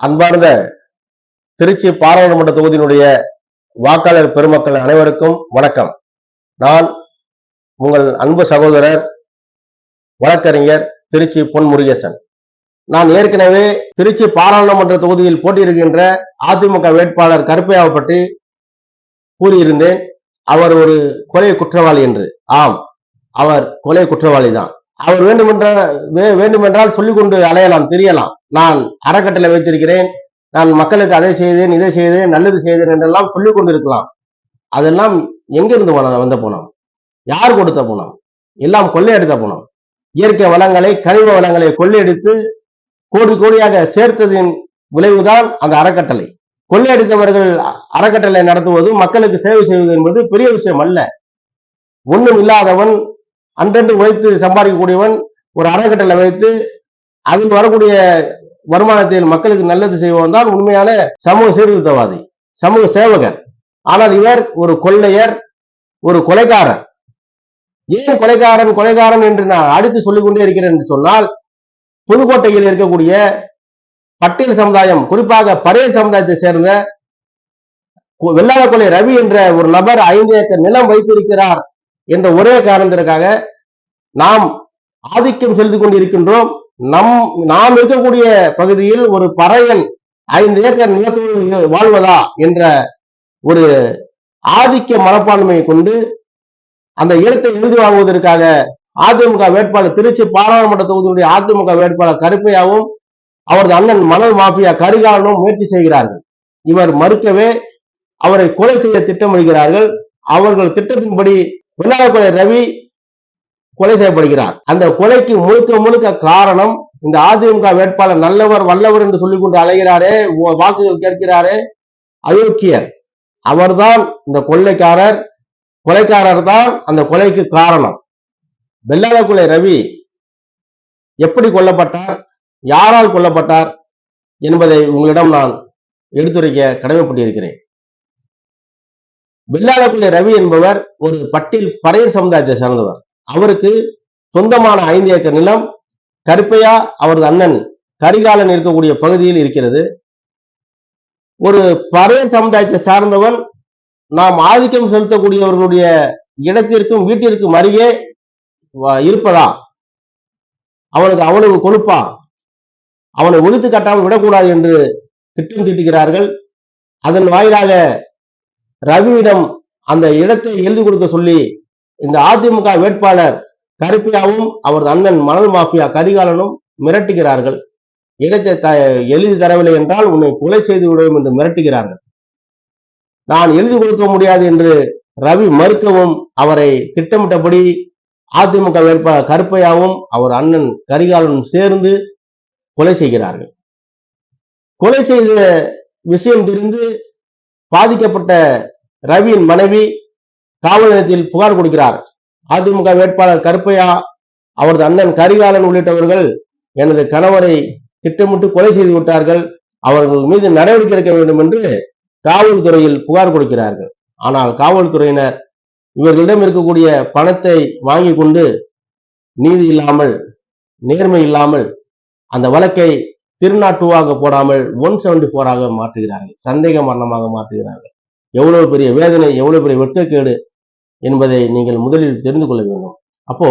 அன்பார்ந்த திருச்சி பாராளுமன்ற தொகுதியினுடைய வாக்காளர் பெருமக்கள் அனைவருக்கும் வணக்கம். நான் உங்கள் அன்பு சகோதரர் வழக்கறிஞர் திருச்சி பொன் முருகேசன். நான் ஏற்கனவே திருச்சி பாராளுமன்ற தொகுதியில் போட்டியிடுகின்ற அதிமுக வேட்பாளர் கருப்பையாவை பற்றி கூறியிருந்தேன். அவர் ஒரு கொலை குற்றவாளி என்று. ஆம் அவர் கொலை குற்றவாளி தான் அவர் வேண்டுமென்ற வே- வேண்டுமென்றால் சொல்லிக் கொண்டு அலையலாம் தெரியலாம். நான் அறக்கட்டளை வைத்திருக்கிறேன். நான் மக்களுக்கு அதை செய்தேன் இதை செய்தேன் நல்லது செய்தேன் என்றெல்லாம் சொல்லிக் கொண்டிருக்கலாம். அதெல்லாம் எங்கிருந்து வந்த வந்த பணம் யார் கொடுத்த பணம் எல்லாம் கொள்ளையடித்த பணம் இயற்கை வளங்களை கனிம வளங்களை கொள்ளையடித்து கோடி கோடியாக சேர்த்ததின் விளைவுதான் அந்த அறக்கட்டளை. கொள்ளையடித்தவர்கள் அறக்கட்டளை நடத்துவது மக்களுக்கு சேவை செய்வது என்பது பெரிய விஷயம் அல்ல. ஒண்ணும் இல்லாதவன் அன்றென்று உழைத்து சம்பாதிக்கக்கூடியவன் ஒரு அறக்கட்டளை வைத்து அதில் வரக்கூடிய வருமானத்தில் மக்களுக்கு நல்லது செய்வோம் தான் உண்மையான சமூக சீர்திருத்தவாதி சமூக சேவகர். ஆனால் இவர் ஒரு கொள்ளையர் ஒரு கொலைகாரன். ஏன் கொலைகாரன் கொலைகாரன் என்று நான் அடித்து சொல்லிக் கொண்டே இருக்கிறேன் என்று சொன்னால் புதுக்கோட்டையில் இருக்கக்கூடிய பட்டியல் சமுதாயம் குறிப்பாக பரையல் சமுதாயத்தை சேர்ந்த கு- கொலை ரவி என்ற ஒரு நபர் ஐந்து ஏக்கர் நிலம் வைத்திருக்கிறார் என்ற ஒரே காரணத்திற்காக நாம் ஆதிக்கம் செலுத்திக் கொண்டிருக்கின்றோம். நம் நாம் இருக்கக்கூடிய பகுதியில் ஒரு பறையன் ஐந்து ஏக்கர் நிலத்தோடு வாழ்வதா என்ற ஒரு ஆதிக்க மனப்பான்மையை கொண்டு அந்த இடத்தை எழுதி வாங்குவதற்காக அதிமுக வேட்பாளர் திருச்சி பாராளுமன்ற தொகுதியுடைய அதிமுக வேட்பாளர் கருப்பையாவும் அவரது அண்ணன் மணல் மாஃபியா கரிகாலனும் முயற்சி செய்கிறார்கள். இவர் மறுக்கவே அவரை கொலை செய்ய திட்டமிடுகிறார்கள். அவர்கள் திட்டத்தின்படி வெள்ளாளக்கொலை ரவி கொலை செய்யப்படுகிறார். அந்த கொலைக்கு முழுக்க முழுக்க காரணம் இந்த அதிமுக வேட்பாளர் நல்லவர் வல்லவர் என்று சொல்லிக் கொண்டு அலைகிறாரே வாக்குகள் கேட்கிறாரே அயோக்கியர் அவர்தான் இந்த கொள்ளைக்காரர் கொலைக்காரர் தான் அந்த கொலைக்கு காரணம். வெள்ளாளக்குலை ரவி எப்படி கொல்லப்பட்டார் யாரால் கொல்லப்பட்டார் என்பதை உங்களிடம் நான் எடுத்துரைக்க கடமைப்பட்டிருக்கிறேன். வெள்ளாளக்குலை ரவி என்பவர் ஒரு பட்டியல் பறையர் சமுதாயத்தை சேர்ந்தவர். அவருக்கு சொந்தமான ஐந்து ஏக்கர் நிலம் கருப்பையா அவரது அண்ணன் கரிகாலன் இருக்கக்கூடிய பகுதியில் இருக்கிறது. ஒரு பறையர் சமுதாயத்தை சார்ந்தவன் நாம் ஆதிக்கம் செலுத்தக்கூடியவர்களுடைய இடத்திற்கும் வீட்டிற்கும் அருகே வ- இருப்பதா? அவனுக்கு அவனுக்கு கொழுப்பா? அவனை ஒழித்து கட்டாமல் விடக்கூடாது என்று திட்டம் தீட்டுகிறார்கள். அதன் வாயிலாக ரவியிடம் அந்த இடத்தை எழுதி கொடுக்க சொல்லி இந்த அதிமுக வேட்பாளர் கருப்பியாவும் அவரது அண்ணன் மணல் மாஃபியா கரிகாலனும் மிரட்டுகிறார்கள். இடத்தை த எழுதி தரவில்லை என்றால் உன்னை கொலை செய்து விடுவோம் என்று மிரட்டுகிறார்கள். நான் எழுதி கொடுக்க முடியாது என்று ரவி மறுக்கவும் அவரை திட்டமிட்டபடி அதிமுக வேட்பாளர் கருப்பையாவும் அவர் அண்ணன் கரிகாலனும் சேர்ந்து கொலை செய்கிறார்கள். கொலை செய்த விஷயம் தெரிந்து பாதிக்கப்பட்ட ரவியின் மனைவி காவல் நிலையத்தில் புகார் கொடுக்கிறார். அதிமுக வேட்பாளர் கருப்பையா அவரது அண்ணன் கரிகாலன் உள்ளிட்டவர்கள் எனது கணவரை திட்டமிட்டு கொலை செய்து விட்டார்கள். அவர்கள் மீது நடவடிக்கை எடுக்க வேண்டும் என்று காவல்துறையில் புகார் கொடுக்கிறார்கள். ஆனால் காவல்துறையினர் இவர்களிடம் இருக்கக்கூடிய பணத்தை வாங்கி கொண்டு நீதி இல்லாமல் நேர்மை இல்லாமல் அந்த வழக்கை திருநாட்டுவாக போடாமல் ஒன் செவன்டி போராக மாற்றுகிறார்கள். சந்தேக மரணமாக மாற்றுகிறார்கள். எவ்வளவு பெரிய வேதனை எவ்வளவு பெரிய வெட்கக்கேடு என்பதை நீங்கள் முதலில் தெரிந்து கொள்ள வேண்டும். அப்போ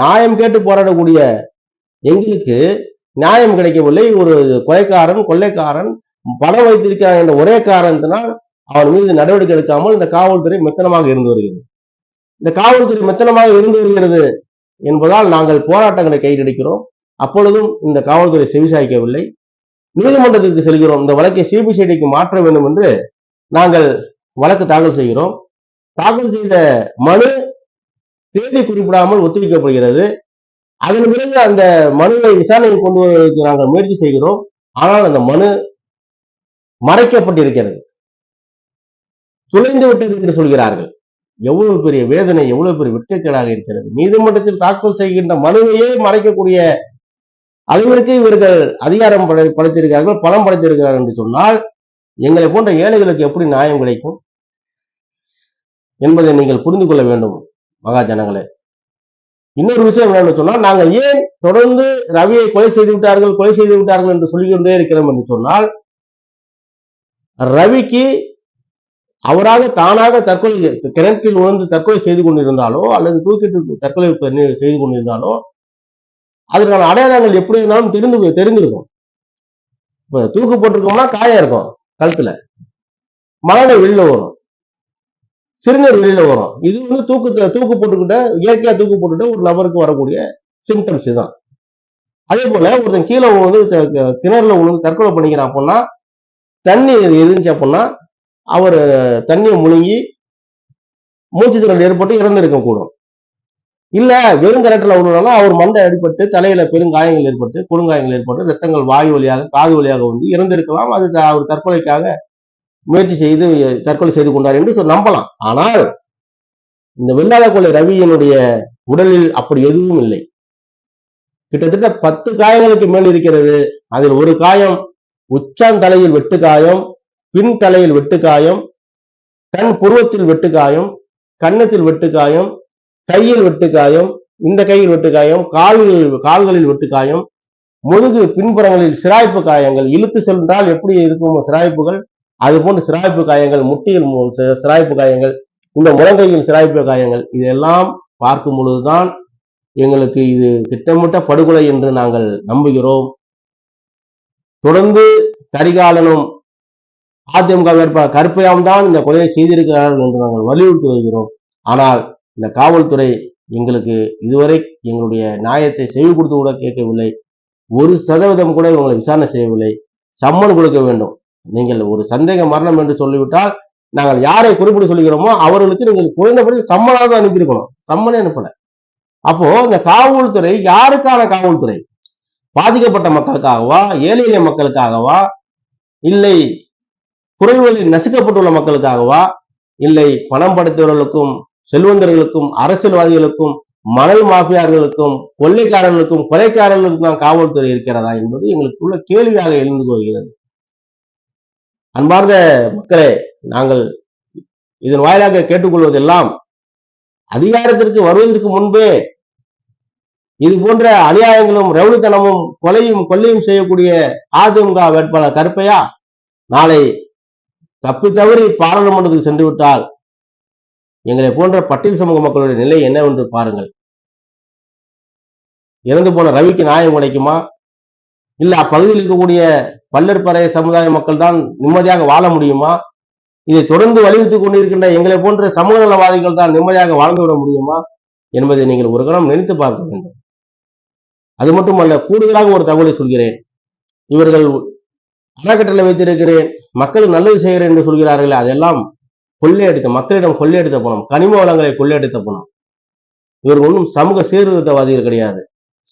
நியாயம் கேட்டு போராடக்கூடிய எங்களுக்கு நியாயம் கிடைக்கவில்லை. ஒரு கொலைக்காரன் கொள்ளைக்காரன் பணம் வைத்திருக்கிறான் என்ற ஒரே காரணத்தினால் அவன் மீது நடவடிக்கை எடுக்காமல் இந்த காவல்துறை மெத்தனமாக இருந்து வருகிறது. இந்த காவல்துறை மெத்தனமாக இருந்து வருகிறது என்பதால் நாங்கள் போராட்டங்களை கைகடிக்கிறோம் அப்பொழுதும் இந்த காவல்துறை செவிசாய்க்கவில்லை. நீதிமன்றத்திற்கு செல்கிறோம். இந்த வழக்கை சிபிசிஐடிக்கு மாற்ற வேண்டும் என்று நாங்கள் வழக்கு தாக்கல் செய்கிறோம். தாக்கல் செய்த மனு தேதி குறிப்பிடாமல் ஒத்திவைக்கப்படுகிறது. அதன் பிறகு அந்த மனுவை விசாரணைக்கு கொண்டு வருவதற்கு நாங்கள் முயற்சி செய்கிறோம். ஆனால் அந்த மனு மறைக்கப்பட்டிருக்கிறது. துளைந்து விட்டது என்று சொல்கிறார்கள். எவ்வளவு பெரிய வேதனை எவ்வளவு பெரிய வெட்கக்கேடாக இருக்கிறது. நீதிமன்றத்தில் தாக்கல் செய்கின்ற மனுவையே மறைக்கக்கூடிய அளவிற்கு இவர்கள் அதிகாரம் படை- படைத்திருக்கிறார்கள் பணம் படைத்திருக்கிறார்கள் என்று சொன்னால் எங்களை போன்ற ஏழைகளுக்கு எப்படி நியாயம் கிடைக்கும் என்பதை நீங்கள் புரிந்து கொள்ள வேண்டும் மகாஜனங்களே இன்னொரு விஷயம் என்னன்னு சொன்னால் நாங்கள் ஏன் தொடர்ந்து ரவியை கொலை செய்து விட்டார்கள் கொலை செய்து விட்டார்கள் என்று சொல்லிக்கொண்டே இருக்கிறோம் என்று சொன்னால் ரவிக்கு அவராக தானாக தற்கொலை கிணற்றில் உணர்ந்து தற்கொலை செய்து கொண்டிருந்தாலோ அல்லது தூக்கிட்டு தற்கொலை பண்ணி- செய்து கொண்டிருந்தாலோ அதற்கான அடையாளங்கள் எப்படி இருந்தாலும் தெரிந்து தெரிந்திருக்கும். இப்போ தூக்கு போட்டிருக்கோம்னா காயம் இருக்கும். கழுத்துல. மலங்கள் வெளியில வரும். சிறுநீர் வெளியில வரும். இது வந்து தூக்கு தூக்கு போட்டுக்கிட்ட இயற்கையா தூக்கு போட்டுக்கிட்ட ஒரு நபருக்கு வரக்கூடிய சிம்டம்ஸ் இதுதான். அதே போல ஒருத்தன் கீழே வந்து கிணறுல விழுந்து தற்கொலை பண்ணிக்கிறான் அப்படின்னா தண்ணி இருந்துச்சு அப்படின்னா அவர் தண்ணியை முழுங்கி மூச்சு திறன் ஏற்பட்டு இறந்திருக்க கூடும் இல்ல வெறும் கிணற்றுல ஒண்ணுனாலும் அவர் மண்டை அடிபட்டு தலையில பெருங்காயங்கள் ஏற்பட்டு கொடுங்காயங்கள் ஏற்பட்டு ரத்தங்கள் வாயு வழியாக காது வழியாக வந்து இறந்திருக்கலாம். அது அவர் தற்கொலைக்காக முயற்சி செய்து தற்கொலை செய்து கொண்டார் என்று நம்பலாம். ஆனால் இந்த வெள்ளாத கொலை ரவியினுடைய உடலில் அப்படி எதுவும் இல்லை. கிட்டத்தட்ட பத்து காயங்களுக்கு மேல் இருக்கிறது. அதில் ஒரு காயம் உச்சாந்தலையில் வெட்டு காயம் பின் தலையில் வெட்டு காயம் கண் புருவத்தில் வெட்டு காயம் கன்னத்தில் வெட்டு காயம் கையில் வெட்டு காயம் இந்த கையில் வெட்டு காயம் கால்களில் கால்களில் வெட்டு காயம் முதுகு பின்புறங்களில் சிராய்ப்பு காயங்கள் இழுத்து சென்றால் எப்படி இருக்கும் சிராய்ப்புகள் அது போன்ற சிராய்ப்பு காயங்கள் முட்டியில் சிராய்ப்பு காயங்கள் இந்த முழங்கையில் சிராய்ப்பு காயங்கள் இதெல்லாம் பார்க்கும் பொழுதுதான் எங்களுக்கு இது திட்டமிட்ட படுகொலை என்று நாங்கள் நம்புகிறோம். தொடர்ந்து கரிகாலனும் அதிமுக வேட்பாளர் கருப்பையாம் தான் இந்த கொலையை செய்திருக்கிறார்கள் என்று நாங்கள் வலியுறுத்தி வருகிறோம். ஆனால் இந்த காவல்துறை எங்களுக்கு இதுவரை எங்களுடைய நியாயத்தை செய்து கொடுத்து கூட கேட்கவில்லை. ஒரு சதவீதம் கூட இவங்களை விசாரணை செய்யவில்லை. சம்மன் கொடுக்க வேண்டும். நீங்கள் ஒரு சந்தேக மரணம் என்று சொல்லிவிட்டால் நாங்கள் யாரை குறிப்பிட்டு சொல்லுகிறோமோ அவர்களுக்கு நீங்கள் குறைந்தபடி சம்மனாவது அனுப்பியிருக்கணும். சம்மனே அனுப்பல. அப்போ இந்த காவல்துறை யாருக்கான காவல்துறை? பாதிக்கப்பட்ட மக்களுக்காகவா? ஏழை எளிய மக்களுக்காகவா? இல்லை குறைவுகளில் நசுக்கப்பட்டுள்ள மக்களுக்காகவா? இல்லை பணம் படைத்தவர்களுக்கும் செல்வந்தர்களுக்கும் அரசியல்வாதிகளுக்கும் மணல் மாஃபியார்களுக்கும் கொள்ளைக்காரர்களுக்கும் கொலைக்காரர்களுக்கும் தான் காவல்துறை இருக்கிறதா என்பது எங்களுக்குள்ள கேள்வியாக எழுந்து வருகிறது அன்பார்ந்த மக்களே நாங்கள் இதன் வாயிலாக கேட்டுக்கொள்வதெல்லாம் அதிகாரத்திற்கு வருவதற்கு முன்பே இது போன்ற அநியாயங்களும் ரவுடித்தனமும் கொலையும் கொள்ளையும் செய்யக்கூடிய அதிமுக வேட்பாளர் கருப்பையா நாளை தப்பி தவறி பாராளுமன்றத்துக்கு சென்று விட்டால் எங்களை போன்ற பட்டியல் சமூக மக்களுடைய நிலை என்னவென்று பாருங்கள். இறந்து போன ரவிக்கு நியாயம் கிடைக்குமா? இல்ல அப்பகுதியில் இருக்கக்கூடிய பல்லற்பறை சமுதாய மக்கள் தான் நிம்மதியாக வாழ முடியுமா? இதை தொடர்ந்து வலியுறுத்திக் கொண்டிருக்கின்ற எங்களை போன்ற சமூக நலவாதிகள் தான் நிம்மதியாக வாழ்ந்து விட முடியுமா? என்பதை நீங்கள் ஒரு கணம் நினைத்து பார்க்க வேண்டும். அது மட்டுமல்ல கூடுதலாக ஒரு தகவலை சொல்கிறேன். இவர்கள் அறக்கட்டளை வைத்திருக்கிறேன் மக்களுக்கு நல்லது செய்கிறேன் என்று சொல்கிறார்கள் அதெல்லாம் கொள்ளையடித்த மக்களிடம் கொள்ளையடித்த பணம் கனிம வளங்களை கொள்ளையடித்த பணம். இவர்கள் ஒன்றும் சமூக சீர்திருத்தவாதிகள் கிடையாது.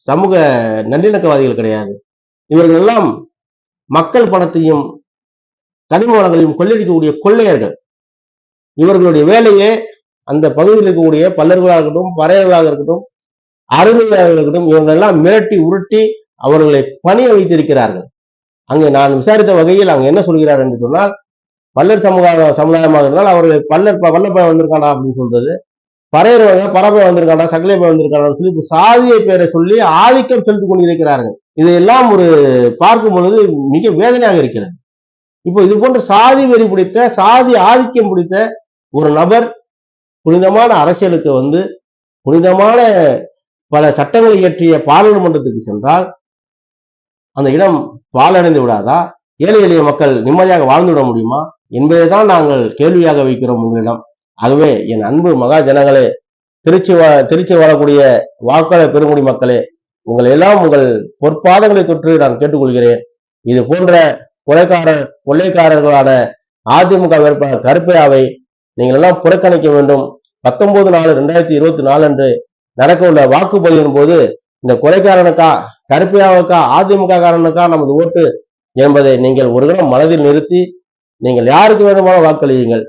சமூக நல்லிணக்கவாதிகள் கிடையாது. இவர்கள் எல்லாம் மக்கள் பணத்தையும் கனிம வளங்களையும் கொள்ளையடிக்கக்கூடிய கொள்ளையர்கள். இவர்களுடைய வேலையே அந்த பகுதியில் இருக்கக்கூடிய பல்லர்களாக இருக்கட்டும் பறையர்களாக இருக்கட்டும் அருமையாக இருக்கட்டும் இவர்கள் எல்லாம் மிரட்டி உருட்டி அவர்களை பணிய வைத்திருக்கிறார்கள் அங்கே நான் விசாரித்த வகையில் அங்கே என்ன சொல்கிறார் என்று சொன்னால் பல்லர் சமூக சமுதாயமாக இருந்தால் அவர் பல்லர் வல்லப்பை வல்லப்ப வந்திருக்கானா அப்படின்னு சொல்றது. பறையர் பறவை வந்திருக்கானா சகலைப்பை வந்திருக்கானா சொல்லி சாதியை பேரை சொல்லி ஆதிக்கம் செலுத்திக் கொண்டிருக்கிறார்கள். இதையெல்லாம் ஒரு பார்க்கும் பொழுது மிக வேதனையாக இருக்கிறது. இப்போ இது போன்ற சாதி வெறி பிடித்த சாதி ஆதிக்கம் பிடித்த ஒரு நபர் புனிதமான அரசியலுக்கு வந்து புனிதமான பல சட்டங்களை இயற்றிய பாராளுமன்றத்துக்கு சென்றால் அந்த இடம் பாழடைந்து விடாதா? ஏழை எளிய மக்கள் நிம்மதியாக வாழ்ந்து விட முடியுமா? என்பதைதான் நாங்கள் கேள்வியாக வைக்கிறோம் உங்களிடம். ஆகவே என் அன்பு மகா ஜனங்களே திருச்சி வா- திருச்சி வாழக்கூடிய வாக்காளர் பெருங்குடி மக்களே உங்களை எல்லாம் உங்கள் பொற்பாதங்களை தொற்று நான் கேட்டுக்கொள்கிறேன். இது போன்ற கொலைக்காரர் கொள்ளைக்காரர்களான அதிமுக வேட்பாளர் கருப்பையாவை நீங்கள் எல்லாம் புறக்கணிக்க வேண்டும். பத்தொன்பது நாலு ரெண்டாயிரத்தி இருபத்தி நாலு அன்று நடக்க உள்ள வாக்குப்பதிவின் போது இந்த கொலைக்காரனுக்கா கருப்பையாவுக்கா அதிமுக காரனுக்கா நமது ஓட்டு என்பதை நீங்கள் ஒரு கணம் மனதில் நிறுத்தி நீங்கள் யாருக்கு வேண்டுமானாலும் வாக்களியுங்கள்.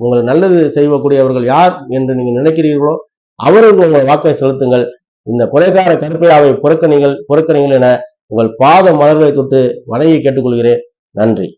உங்கள் நல்லது செய்யக்கூடியவர்கள் யார் என்று நீங்கள் நினைக்கிறீர்களோ அவர்கள் உங்கள் வாக்கை செலுத்துங்கள். இந்த கொலைக்கார கருப்பையாவை புறக்கணிகள் புறக்கணிகள் என உங்கள் பாத மலர்களை தொட்டு வணங்கி கேட்டுக்கொள்கிறேன். நன்றி.